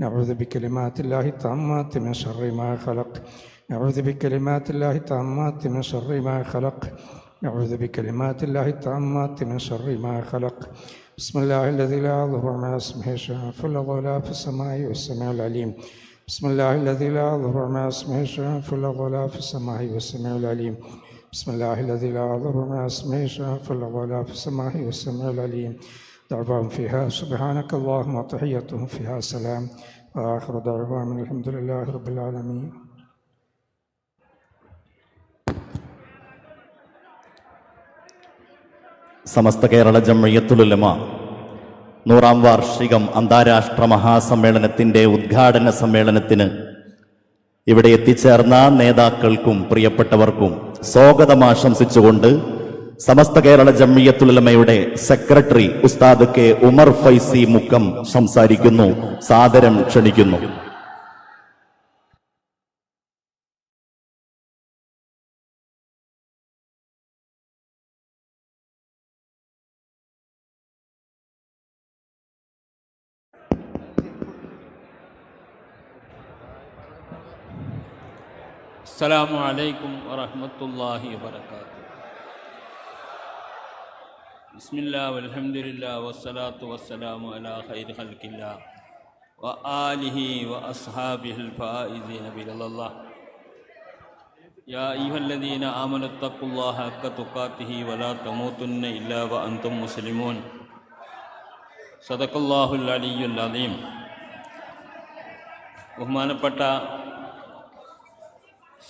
نعوذ بكلمات الله التامات من شر ما خلق. نعوذ بكلمات الله التامات من شر ما خلق. نعوذ بكلمات الله التامات من شر ما خلق. بسم الله الذي لا يضر مع اسمه شيء في الأرض ولا في السماء والسميع العليم. بسم الله الذي لا يضر مع اسمه شيء في الأرض ولا في السماء والسميع العليم. بسم الله الذي لا يضر مع اسمه شيء في الأرض ولا في السماء والسميع العليم. دعواهم فيها سبحانك اللهم وتحيتهم فيها سلام وآخر دعواهم الحمد لله رب العالمين സമസ്ത കേരള ജമ്മയ്യത്തുലുലമ നൂറാം വാർഷികം അന്താരാഷ്ട്ര മഹാസമ്മേളനത്തിന്റെ ഉദ്ഘാടന സമ്മേളനത്തിന് ഇവിടെ എത്തിച്ചേർന്ന നേതാക്കൾക്കും പ്രിയപ്പെട്ടവർക്കും സ്വാഗതം ആശംസിച്ചുകൊണ്ട് സമസ്ത കേരള ജമ്മിയത്തുലമയുടെ സെക്രട്ടറി ഉസ്താദ് കെ. ഉമർ ഫൈസി മുക്കം സംസാരിക്കുന്നു. സാദരം ക്ഷണിക്കുന്നു. അസ്സലാമു അലൈക്കും വറഹ്മത്തുള്ളാഹി വബറകാതുഹു. ബിസ്മില്ലാ അലഹമില്ല വസ്സലാത്തു വസ്സലാമു അലാ ഖൈർ ഹൽക്കില്ല വ ആലിഹി വ അസ്ഹാബിഹിൽ യാ അയ്യുഹല്ലദീന ആമനു തഖുല്ലാഹ ഹഖ തുഖാതിഹി വലാ തമൂതുന്ന ഇല്ലാ വ അൻതും മുസ്ലിമൂൻ. സദഖല്ലാഹുൽ അലിയുൽ അലീം ബഹുമാനപ്പെട്ട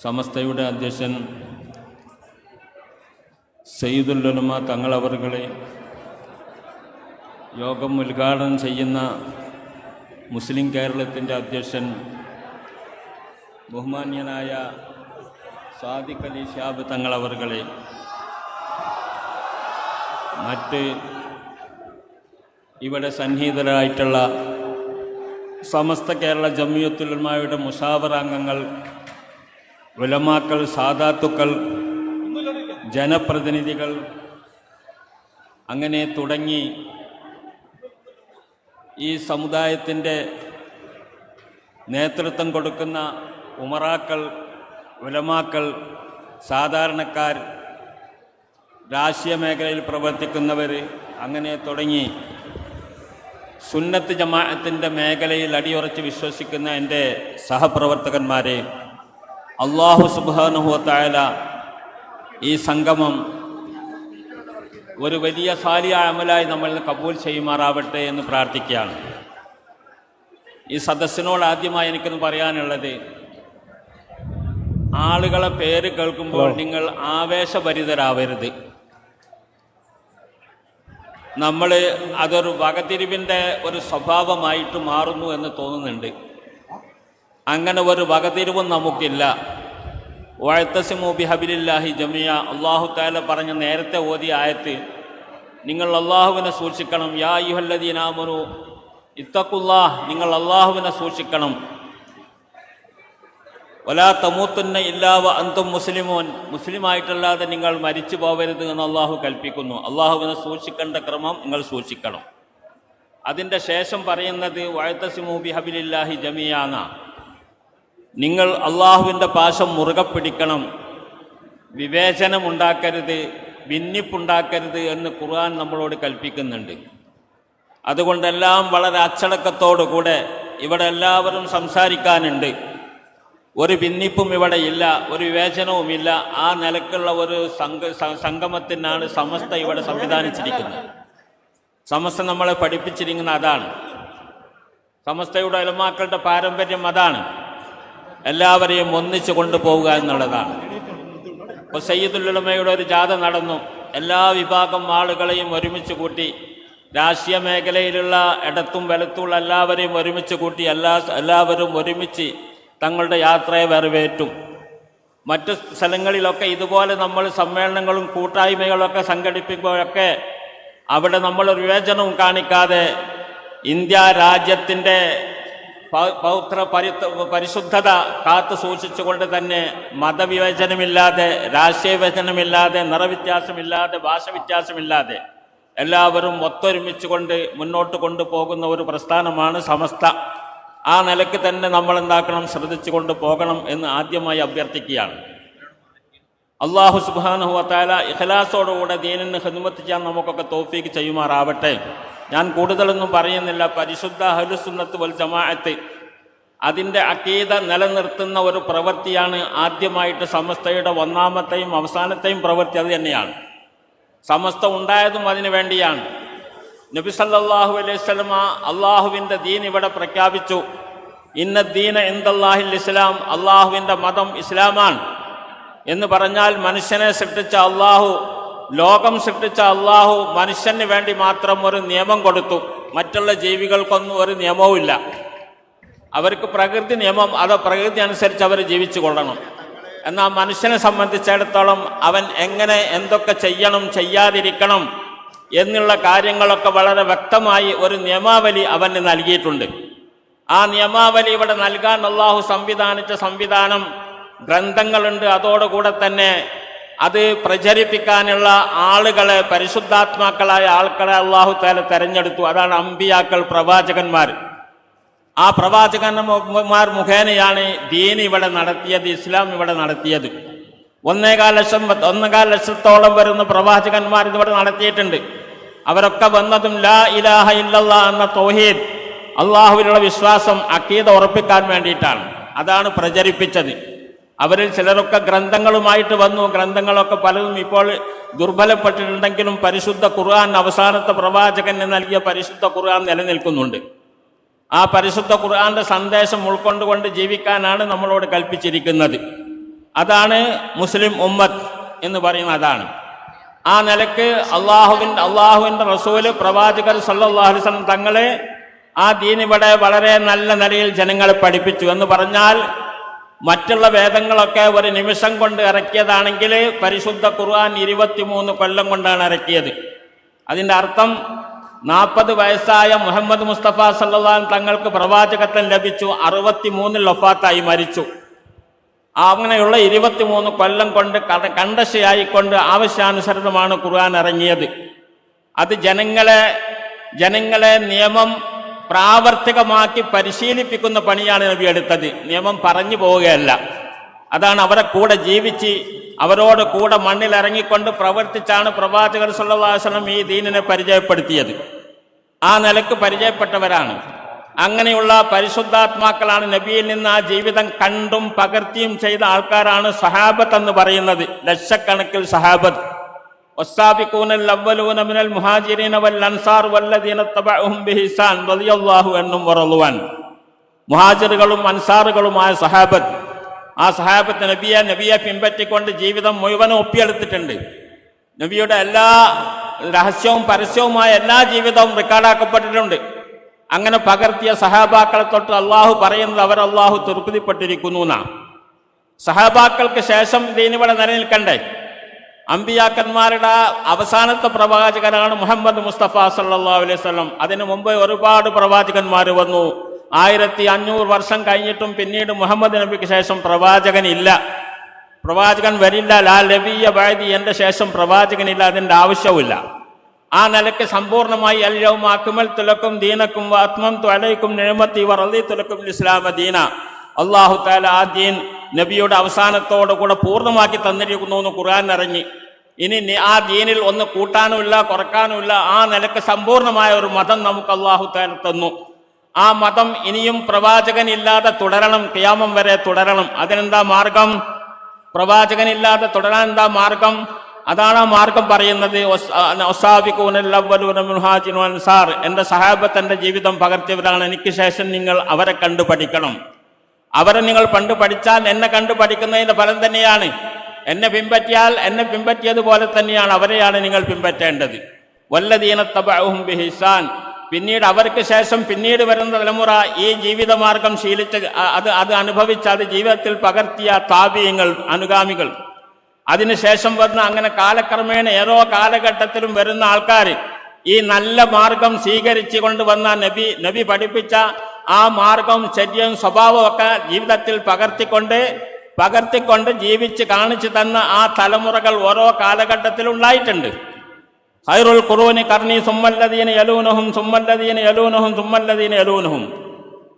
സമസ്തയുടെ അധ്യക്ഷൻ സയ്യിദുല്ലുലമ തങ്ങളവറുകളെ യോഗം ഉദ്ഘാടനം ചെയ്യുന്ന മുസ്ലിം കേരളത്തിന്റെ അധ്യക്ഷൻ ബഹുമാന്യനായ സാദിഖ് അലി ഷാബ് തങ്ങളവറുകളെ മറ്റ് ഇവിടെ സന്നിഹിതരായിട്ടുള്ള സമസ്ത കേരള ജമിയത്തുലമായുടെ മുഷാവർ അംഗങ്ങൾ ഉലമാക്കൾ സാദാത്തുക്കൾ ജനപ്രതിനിധികൾ അങ്ങനെ തുടങ്ങി ഈ സമുദായത്തിന്റെ നേതൃത്വം കൊടുക്കുന്ന ഉമറാക്കൾ ഉലമാക്കൾ സാധാരണക്കാർ രാഷ്ട്രീയ മേഖലയിൽ പ്രവർത്തിക്കുന്നവർ അങ്ങനെ തുടങ്ങി. സുന്നത്ത് ജമാഅത്തിന്റെ മേഖലയിൽ അടിയുറച്ച് വിശ്വസിക്കുന്ന എന്റെ സഹപ്രവർത്തകന്മാരെ അള്ളാഹു സുബാനുഹുവത്തായ ഈ സംഗമം ഒരു വലിയ സാലിയ അമലായി നമ്മൾ കബൂൽ ചെയ്യുമാറാവട്ടെ എന്ന് പ്രാർത്ഥിക്കുകയാണ്. ഈ സദസ്സിനോട് ആദ്യമായി എനിക്കൊന്ന് പറയാനുള്ളത് ആളുകളെ പേര് കേൾക്കുമ്പോൾ നിങ്ങൾ ആവേശഭരിതരാവരുത്. നമ്മൾ അതൊരു വകതിരിവിന്റെ ഒരു സ്വഭാവമായിട്ട് മാറുന്നു എന്ന് തോന്നുന്നുണ്ട്. അങ്ങനെ ഒരു വകതിരിവും നമുക്കില്ല. വാഴ്ത്തസിമു ബിഹബിലില്ലാഹി ജമിയ അള്ളാഹു താല പറഞ്ഞ നേരത്തെ ഓതിയ ആയത്ത് നിങ്ങൾ അള്ളാഹുവിനെ സൂക്ഷിക്കണം. യാ യുഹല്ലദീനാമനു ഇത്തക്കുല്ലാഹ് നിങ്ങൾ അള്ളാഹുവിനെ സൂക്ഷിക്കണം. ഒലാ തമൂത്തുന്ന ഇല്ലാവ അന്തും മുസ്ലിമോൻ. മുസ്ലിമായിട്ടല്ലാതെ നിങ്ങൾ മരിച്ചു പോകരുത് എന്ന് അള്ളാഹു കൽപ്പിക്കുന്നു. അള്ളാഹുവിനെ സൂക്ഷിക്കേണ്ട ക്രമം നിങ്ങൾ സൂക്ഷിക്കണം. അതിന്റെ ശേഷം പറയുന്നത് വാഴ്ത്തസിമു ബിഹബിലില്ലാഹി ജമിയാന നിങ്ങൾ അള്ളാഹുവിന്റെ പാശം മുറുകെ പിടിക്കണം. വിവേചനമുണ്ടാക്കരുത് ഭിന്നിപ്പുണ്ടാക്കരുത് എന്ന് ഖുർആൻ നമ്മളോട് കൽപ്പിക്കുന്നുണ്ട്. അതുകൊണ്ടെല്ലാം വളരെ അച്ചടക്കത്തോടുകൂടെ ഇവിടെ എല്ലാവരും സംസാരിക്കാനുണ്ട്. ഒരു ഭിന്നിപ്പും ഇവിടെ ഇല്ല ഒരു വിവേചനവുമില്ല ആ നിലക്കുള്ള ഒരു സംഘ സംഗമത്തിനാണ് സമസ്ത ഇവിടെ സംവിധാനിച്ചിരിക്കുന്നത്. സമസ്ത നമ്മളെ പഠിപ്പിച്ചിരിക്കുന്ന അതാണ്. സമസ്തയുടെ അലമാക്കളുടെ പാരമ്പര്യം അതാണ്. എല്ലാവരെയും ഒന്നിച്ചു കൊണ്ടുപോവുക എന്നുള്ളതാണ്. ഇപ്പോൾ സയ്യിദുലുലമയുടെ ഒരു ജാഥ നടന്നു. എല്ലാ വിഭാഗം ആളുകളെയും ഒരുമിച്ച് കൂട്ടി. രാഷ്ട്രീയ മേഖലയിലുള്ള ഇടത്തും വലത്തുള്ള എല്ലാവരെയും ഒരുമിച്ച് കൂട്ടി എല്ലാ എല്ലാവരും ഒരുമിച്ച് തങ്ങളുടെ യാത്രയെ വരവേറ്റും. മറ്റു സ്ഥലങ്ങളിലൊക്കെ ഇതുപോലെ നമ്മൾ സമ്മേളനങ്ങളും കൂട്ടായ്മകളൊക്കെ സംഘടിപ്പിക്കുമ്പോഴൊക്കെ അവിടെ നമ്മൾ വിവേചനവും കാണിക്കാതെ ഇന്ത്യ രാജ്യത്തിന്റെ പൗത്ര പരി പരിശുദ്ധത കാത്തു സൂക്ഷിച്ചുകൊണ്ട് തന്നെ മതവിവേചനമില്ലാതെ രാഷ്ട്രീയ വിവേചനമില്ലാതെ നിറവ്യത്യാസമില്ലാതെ ഭാഷ വ്യത്യാസമില്ലാതെ എല്ലാവരും ഒത്തൊരുമിച്ചുകൊണ്ട് മുന്നോട്ട് കൊണ്ടുപോകുന്ന ഒരു പ്രസ്ഥാനമാണ് സമസ്ത. ആ നിലയ്ക്ക് തന്നെ നമ്മൾ എന്താക്കണം ശ്രദ്ധിച്ചു കൊണ്ട് പോകണം എന്ന് ആദ്യമായി അഭ്യർത്ഥിക്കുകയാണ്. അള്ളാഹു സുബാനഹു വത്താല ഇഖലാസോടുകൂടെ ദീനിന് ഹിദ്മത്ത് ചെയ്യാൻ നമുക്കൊക്കെ തോഫീക്ക് ചെയ്യുമാറാവട്ടെ. ഞാൻ കൂടുതലൊന്നും പറയുന്നില്ല. പരിശുദ്ധ ഹലുസുന്നത്ത് വൽ ജമാഅത്ത് അതിന്റെ അക്കീത നിലനിർത്തുന്ന ഒരു പ്രവൃത്തിയാണ് ആദ്യമായിട്ട് സമസ്തയുടെ ഒന്നാമത്തെയും അവസാനത്തെയും പ്രവൃത്തി അത് തന്നെയാണ്. സമസ്ത ഉണ്ടായതും അതിനു വേണ്ടിയാണ്. നബി സല്ലല്ലാഹു അലൈഹി സ്വലമ അള്ളാഹുവിന്റെ ദീൻ ഇവിടെ പ്രഖ്യാപിച്ചു. ഇന്ന ദീന എന്തല്ലാഹിൽ ഇസ്ലാം അള്ളാഹുവിന്റെ മതം ഇസ്ലാമാണ് എന്ന് പറഞ്ഞാൽ മനുഷ്യനെ സൃഷ്ടിച്ച അള്ളാഹു ലോകം സൃഷ്ടിച്ച അള്ളാഹു മനുഷ്യന് വേണ്ടി മാത്രം ഒരു നിയമം കൊടുത്തു. മറ്റുള്ള ജീവികൾക്കൊന്നും ഒരു നിയമവുമില്ല അവർക്ക് പ്രകൃതി നിയമം അത് പ്രകൃതി അനുസരിച്ച് അവർ ജീവിച്ചു കൊള്ളണം. എന്നാൽ മനുഷ്യനെ സംബന്ധിച്ചിടത്തോളം അവൻ എങ്ങനെ എന്തൊക്കെ ചെയ്യണം ചെയ്യാതിരിക്കണം എന്നുള്ള കാര്യങ്ങളൊക്കെ വളരെ വ്യക്തമായി ഒരു നിയമാവലി അവന് നൽകിയിട്ടുണ്ട്. ആ നിയമാവലി ഇവിടെ നൽകാൻ അള്ളാഹു സംവിധാനിച്ച സംവിധാനം ഗ്രന്ഥങ്ങളുണ്ട്. അതോടുകൂടെ തന്നെ അത് പ്രചരിപ്പിക്കാനുള്ള ആളുകളെ പരിശുദ്ധാത്മാക്കളായ ആൾക്കാരെ അള്ളാഹു താല തെരഞ്ഞെടുത്തു. അതാണ് അമ്പിയാക്കൾ പ്രവാചകന്മാർ ആ പ്രവാചകന്മാർ മുഖേനയാണ് ദീൻ ഇവിടെ നടത്തിയത് ഇസ്ലാം ഇവിടെ നടത്തിയത്. ഒന്നേകാൽ ലക്ഷം ഒന്നേകാൽ ലക്ഷത്തോളം വരുന്ന പ്രവാചകന്മാർ ഇതിവിടെ നടത്തിയിട്ടുണ്ട്. അവരൊക്കെ വന്നതും ലാ ഇലാഹ ഇല്ലല്ല എന്ന തോഹീദ് അള്ളാഹുവിനുള്ള വിശ്വാസം അക്കീത ഉറപ്പിക്കാൻ വേണ്ടിയിട്ടാണ്. അതാണ് പ്രചരിപ്പിച്ചത്. അവരിൽ ചിലരൊക്കെ ഗ്രന്ഥങ്ങളുമായിട്ട് വന്നു. ഗ്രന്ഥങ്ങളൊക്കെ പലതും ഇപ്പോൾ ദുർബലപ്പെട്ടിട്ടുണ്ടെങ്കിലും പരിശുദ്ധ ഖുർആൻ അവസാനത്തെ പ്രവാചകന് നൽകിയ പരിശുദ്ധ ഖുർആൻ നിലനിൽക്കുന്നുണ്ട്. ആ പരിശുദ്ധ ഖുർആന്റെ സന്ദേശം ഉൾക്കൊണ്ടുകൊണ്ട് ജീവിക്കാനാണ് നമ്മളോട് കൽപ്പിച്ചിരിക്കുന്നത്. അതാണ് മുസ്ലിം ഉമ്മത്ത് എന്ന് പറയുന്ന അതാണ്. ആ നിലയ്ക്ക് അള്ളാഹുവിന്റെ അള്ളാഹുവിന്റെ റസൂൽ പ്രവാചകർ വസല്ലം തങ്ങളെ ആ ദീൻ വളരെ നല്ല നിലയിൽ ജനങ്ങളെ പഠിപ്പിച്ചു എന്ന് പറഞ്ഞാൽ മറ്റുള്ള വേദങ്ങളൊക്കെ ഒരു നിമിഷം കൊണ്ട് ഇറക്കിയതാണെങ്കിൽ പരിശുദ്ധ ഖുർആൻ ഇരുപത്തിമൂന്ന് കൊല്ലം കൊണ്ടാണ് ഇറക്കിയത്. അതിന്റെ അർത്ഥം നാൽപ്പത് വയസ്സായ മുഹമ്മദ് മുസ്തഫ സല്ലാൻ തങ്ങൾക്ക് പ്രവാചകത്വം ലഭിച്ചു അറുപത്തിമൂന്നിൽ ലൊഫാത്തായി മരിച്ചു. അങ്ങനെയുള്ള ഇരുപത്തിമൂന്ന് കൊല്ലം കൊണ്ട് കണ്ടശയായിക്കൊണ്ട് ആവശ്യാനുസൃതമാണ് ഖുർആൻ ഇറങ്ങിയത്. അത് ജനങ്ങളെ ജനങ്ങളെ നിയമം പ്രാവർത്തികമാക്കി പരിശീലിപ്പിക്കുന്ന പണിയാണ് നബി എടുത്തത്. നിയമം പറഞ്ഞു പോവുകയല്ല. അതാണ് അവരെ കൂടെ ജീവിച്ച് അവരോട് കൂടെ മണ്ണിൽ ഇറങ്ങിക്കൊണ്ട് പ്രവർത്തിച്ചാണ് പ്രവാചകർ സുള്ളവാസനം ഈ ദീനിനെ പരിചയപ്പെടുത്തിയത്. ആ നിലയ്ക്ക് പരിചയപ്പെട്ടവരാണ്. അങ്ങനെയുള്ള പരിശുദ്ധാത്മാക്കളാണ് നബിയിൽ നിന്ന് ആ ജീവിതം കണ്ടും പകർത്തിയും ചെയ്ത ആൾക്കാരാണ് സഹാബത്ത് എന്ന് പറയുന്നത്. ലക്ഷക്കണക്കിൽ സഹാബത്ത്. والسابقون الأولون من المهاجرين والأنصار والذين اتبعهم بإحسان رضي الله عنهم ورضوا عنه മുഹാജിറുകളും അൻസാറുകളുമായ സഹാബത്ത് ആ സഹാബത്ത് നബിയെ നബിയെ പിൻപറ്റിക്കൊണ്ട് ജീവിതം മുഴുവനും ഒപ്പിയെടുത്തിട്ടുണ്ട് നബിയുടെ എല്ലാ രഹസ്യവും പരസ്യവുമായ എല്ലാ ജീവിതവും റെക്കോർഡാക്കപ്പെട്ടിട്ടുണ്ട് അങ്ങനെ പകർത്തിയ സഹാബാക്കളെ തൊട്ട് അള്ളാഹു പറയുന്നത് അവർ അള്ളാഹു തൃപ്തിപ്പെട്ടിരിക്കുന്നു എന്നാ സഹാബാക്കൾക്ക് ശേഷം ദീനിവിടെ നിലനിൽക്കണ്ടേ അമ്പിയാക്കന്മാരുടെ അവസാനത്തെ പ്രവാചകനാണ് മുഹമ്മദ് മുസ്തഫ സല്ലാ അലൈഹി സ്വലം അതിനു മുമ്പ് ഒരുപാട് പ്രവാചകന്മാർ വന്നു. ആയിരത്തി അഞ്ഞൂറ് വർഷം കഴിഞ്ഞിട്ടും പിന്നീട് മുഹമ്മദ് നബിക്ക് ശേഷം പ്രവാചകൻ ഇല്ല പ്രവാചകൻ വരില്ല. ലാ ലബിയ വഴുതി എന്റെ ശേഷം പ്രവാചകനില്ല. അതിന്റെ ആവശ്യവുമില്ല. ആ നിലയ്ക്ക് സമ്പൂർണമായി അല്ലവും അക്മൽ തുലക്കും ദീനക്കും ആത്മം ത്വലയ്ക്കും നിഴമത്തി വറലി തുലക്കും ഇസ്ലാമ ദീന. അള്ളാഹു താല ആദ്യം നബിയുടെ അവസാനത്തോടു കൂടെ പൂർണമാക്കി തന്നിരിക്കുന്നു എന്ന് ഖുർആൻ അറിഞ്ഞ്. ഇനി ആ ദീനിൽ ഒന്ന് കൂട്ടാനുമില്ല കുറക്കാനുമില്ല ആ നിലയ്ക്ക് സമ്പൂർണമായ ഒരു മതം നമുക്ക് അള്ളാഹു താല തന്നു. ആ മതം ഇനിയും പ്രവാചകനില്ലാതെ തുടരണം ക്യാമം വരെ തുടരണം. അതിനെന്താ മാർഗം? പ്രവാചകനില്ലാതെ തുടരാൻ എന്താ മാർഗം? അതാണ് ആ മാർഗം പറയുന്നത്. എന്റെ സഹാബത്ത് എന്റെ ജീവിതം പകർത്തിയവരാണ്. എനിക്ക് ശേഷം നിങ്ങൾ അവരെ കണ്ടു പഠിക്കണം. അവരെ നിങ്ങൾ പണ്ട് പഠിച്ചാൽ എന്നെ കണ്ടു പഠിക്കുന്നതിന്റെ ഫലം തന്നെയാണ്. എന്നെ പിൻപറ്റിയാൽ എന്നെ പിൻപറ്റിയതുപോലെ തന്നെയാണ് അവരെയാണ് നിങ്ങൾ പിൻപറ്റേണ്ടത്. വല്ലദീന തബഅഹും ബിഹിസാൻ പിന്നീട് അവർക്ക് ശേഷം പിന്നീട് വരുന്ന തലമുറ ഈ ജീവിതമാർഗം ശീലിച്ച് അത് അത് അനുഭവിച്ച അത് ജീവിതത്തിൽ പകർത്തിയ താപീയങ്ങൾ അനുഗാമികൾ. അതിനുശേഷം വന്ന അങ്ങനെ കാലക്രമേണ ഏതോ കാലഘട്ടത്തിലും വരുന്ന ആൾക്കാർ ഈ നല്ല മാർഗം സ്വീകരിച്ചു കൊണ്ടുവന്ന നബി നബി പഠിപ്പിച്ച ആ മാർഗം ശരീരവും സ്വഭാവവും ഒക്കെ ജീവിതത്തിൽ പകർത്തിക്കൊണ്ട് പകർത്തിക്കൊണ്ട് ജീവിച്ച് കാണിച്ചു തന്ന ആ തലമുറകൾ ഓരോ കാലഘട്ടത്തിലും ഉണ്ടായിട്ടുണ്ട്. ഹൈറുൽ ഖുറൂനി കർണി സുമ്മല്ലദീന യലൂനഹും സുമ്മല്ലദീന യലൂനഹും സുമ്മല്ലദീന യലൂനഹും.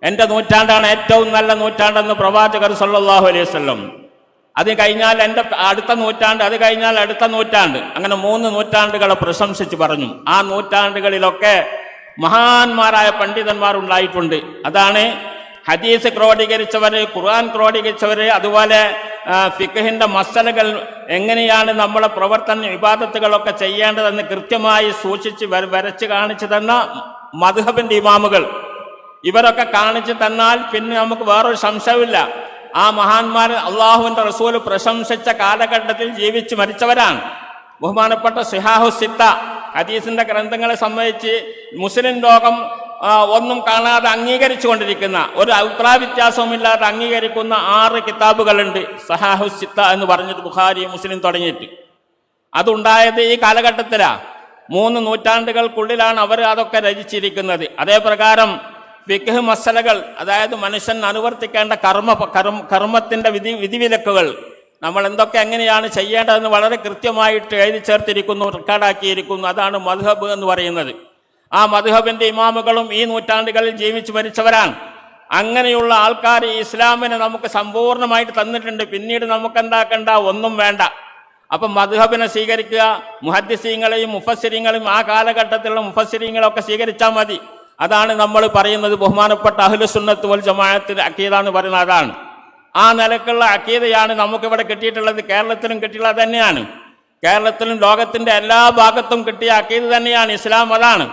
എന്റെ നൂറ്റാണ്ടാണ് ഏറ്റവും നല്ല നൂറ്റാണ്ടെന്ന് പ്രവാചകർ സല്ലാഹു അലൈഹി വസല്ലം. അത് കഴിഞ്ഞാൽ എന്റെ അടുത്ത നൂറ്റാണ്ട് അത് കഴിഞ്ഞാൽ അടുത്ത നൂറ്റാണ്ട്. അങ്ങനെ മൂന്ന് നൂറ്റാണ്ടുകളെ പ്രശംസിച്ച് പറഞ്ഞു. ആ നൂറ്റാണ്ടുകളിലൊക്കെ മഹാന്മാരായ പണ്ഡിതന്മാർ ഉണ്ടായിട്ടുണ്ട് അതാണ് ഹദീസ് ക്രോഡീകരിച്ചവര് ഖുർആൻ ക്രോഡീകരിച്ചവര് അതുപോലെ ഫിഖഹിന്റെ മസലകൾ എങ്ങനെയാണ് നമ്മളെ പ്രവർത്തന വിവാദത്തുകളൊക്കെ ചെയ്യേണ്ടതെന്ന് കൃത്യമായി സൂക്ഷിച്ച് വര- വരച്ച് കാണിച്ചു തന്ന മധുഹബിന്റെ ഇമാമുകൾ. ഇവരൊക്കെ കാണിച്ചു തന്നാൽ പിന്നെ നമുക്ക് വേറൊരു സംശയമില്ല ആ മഹാന്മാർ അള്ളാഹുവിന്റെ റസൂൽ പ്രശംസിച്ച കാലഘട്ടത്തിൽ ജീവിച്ചു മരിച്ചവരാണ്. ബഹുമാനപ്പെട്ട സിഹാഹു സിത്ത ഹദീസിന്റെ ഗ്രന്ഥങ്ങളെ സംബന്ധിച്ച് മുസ്ലിം ലോകം ഒന്നും കാണാതെ അംഗീകരിച്ചു കൊണ്ടിരിക്കുന്ന ഒരു അഭിപ്രായ വ്യത്യാസവുമില്ലാതെ അംഗീകരിക്കുന്ന ആറ് കിതാബുകളുണ്ട് സഹാഹു സിത്ത എന്ന് പറഞ്ഞിട്ട് ബുഖാരി മുസ്ലിം തുടങ്ങിയിട്ട്. അതുണ്ടായത് ഈ കാലഘട്ടത്തിലാ. മൂന്ന് നൂറ്റാണ്ടുകൾക്കുള്ളിലാണ് അവർ അതൊക്കെ രചിച്ചിരിക്കുന്നത്. അതേപ്രകാരം ഫിഖ് മസലകൾ അതായത് മനുഷ്യൻ അനുവർത്തിക്കേണ്ട കർമ്മ കർമ്മത്തിന്റെ വിധി വിധിവിലക്കുകൾ നമ്മൾ എന്തൊക്കെ എങ്ങനെയാണ് ചെയ്യേണ്ടതെന്ന് വളരെ കൃത്യമായിട്ട് എഴുതി ചേർത്തിരിക്കുന്നു റെക്കോർഡാക്കിയിരിക്കുന്നു. അതാണ് മധുഹബ് എന്ന് പറയുന്നത്. ആ മധുഹബിന്റെ ഇമാമുകളും ഈ നൂറ്റാണ്ടുകളിൽ ജീവിച്ചു മരിച്ചവരാണ്. അങ്ങനെയുള്ള ആൾക്കാർ ഇസ്ലാമിനെ നമുക്ക് സമ്പൂർണമായിട്ട് തന്നിട്ടുണ്ട്. പിന്നീട് നമുക്ക് എന്താക്കണ്ട ഒന്നും വേണ്ട. അപ്പം മധുഹബിനെ സ്വീകരിക്കുക മുഹദ്ദിസീങ്ങളെയും മുഫസ്സിരിങ്ങളെയും ആ കാലഘട്ടത്തിലുള്ള മുഫസ്സിരിങ്ങളൊക്കെ സ്വീകരിച്ചാൽ മതി. അതാണ് നമ്മൾ പറയുന്നത് ബഹുമാനപ്പെട്ട അഹ്ലുസുന്നത്ത് വൽ ജമാഅത്തിന്റെ അക്കീതാന്ന് പറയുന്നത് അതാണ്. ആ നിലക്കുള്ള അക്കീതയാണ് നമുക്കിവിടെ കിട്ടിയിട്ടുള്ളത്. കേരളത്തിലും കിട്ടിയുള്ളത് തന്നെയാണ്. കേരളത്തിലും ലോകത്തിന്റെ എല്ലാ ഭാഗത്തും കിട്ടിയ അക്കീത് തന്നെയാണ്. ഇസ്ലാം അതാണ്.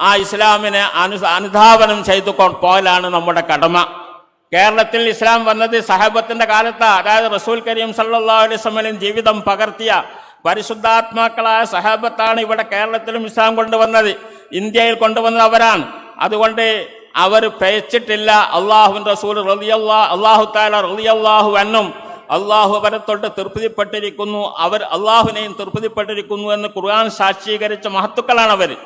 ആ ഇസ്ലാമിനെ അനു അനുധാവനം ചെയ്തു പോലാണ് നമ്മുടെ കടമ. കേരളത്തിൽ ഇസ്ലാം വന്നത് സഹബത്തിന്റെ കാലത്ത്. അതായത് റസൂൽ കരീം സല്ലാ അലൈഹി വസല്ലം ജീവിതം പകർത്തിയ പരിശുദ്ധാത്മാക്കളായ സഹാബത്താണ് ഇവിടെ കേരളത്തിലും ഇസ്ലാം കൊണ്ടുവന്നത്. ഇന്ത്യയിൽ കൊണ്ടുവന്നവരാണ്. അതുകൊണ്ട് അവർ പേച്ചിട്ടില്ല അള്ളാഹു റസൂൽ അള്ളാഹു താല റളിയല്ലാഹു എന്നും അള്ളാഹു അവരെ തൊട്ട് തൃപ്തിപ്പെട്ടിരിക്കുന്നു. അവർ അള്ളാഹുവിനെയും തൃപ്തിപ്പെട്ടിരിക്കുന്നു എന്ന് ഖുർആൻ സാക്ഷീകരിച്ച മഹത്തുക്കളാണ് അവർ.